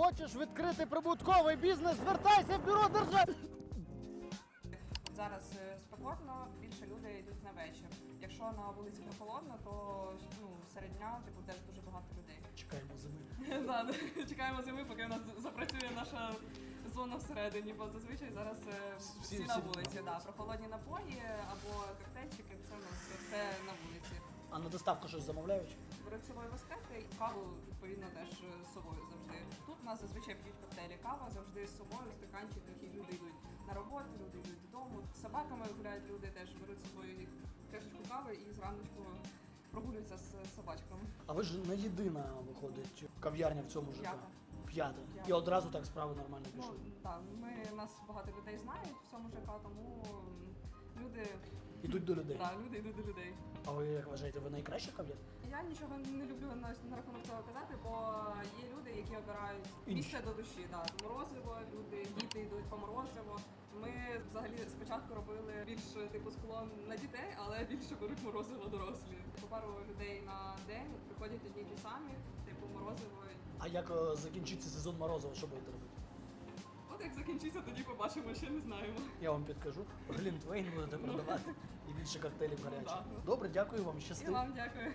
Хочеш відкрити прибутковий бізнес? Звертайся в бюро держави. Зараз е, спекотно, більше людей йдуть на вечір. Якщо на вулиці прохолодно, то ну, серед дня типу, теж дуже багато людей. Чекаємо зими. Да. Чекаємо зими, поки у нас запрацює наша зона всередині, бо зазвичай зараз е, Всі- на вулиці. Да. Прохолодні напої або коктейльчики, це у нас все на вулиці. А на доставку щось замовляють? Беруть з і каву відповідно теж нас зазвичай п'ють коктейлі. Кава завжди з собою, стаканчики, і люди йдуть на роботу, люди йдуть додому. З собаками гуляють люди, теж беруть з собою їх кришечку кави і зраночку прогулюються з собачками. А ви ж не єдина виходить кав'ярня в цьому ЖК? П'ята. І одразу так справи нормально Ну пішли. так, ми нас багато людей знають в цьому ЖК, тому люди, Ідуть до людей. да, люди йдуть до людей. А ви як вважаєте, ви найкраща кав'ярня? Я нічого не люблю на, на рахунок цього казати, бо є люди, які обирають місце до душі. Да. Морозиво, люди, діти йдуть по морозиво. Ми взагалі спочатку робили більш типу склон на дітей, але більше беруть морозиво дорослі. По пару людей на день приходять одні ті самі, типу морозиво. А як е, закінчиться сезон морозива, що будете робити? От як закінчиться, тоді побачимо, ще не знаємо. Я вам підкажу. Глінтвейн будете продавати і більше коктейлів гарячих. да. Добре, дякую вам, І вам дякую.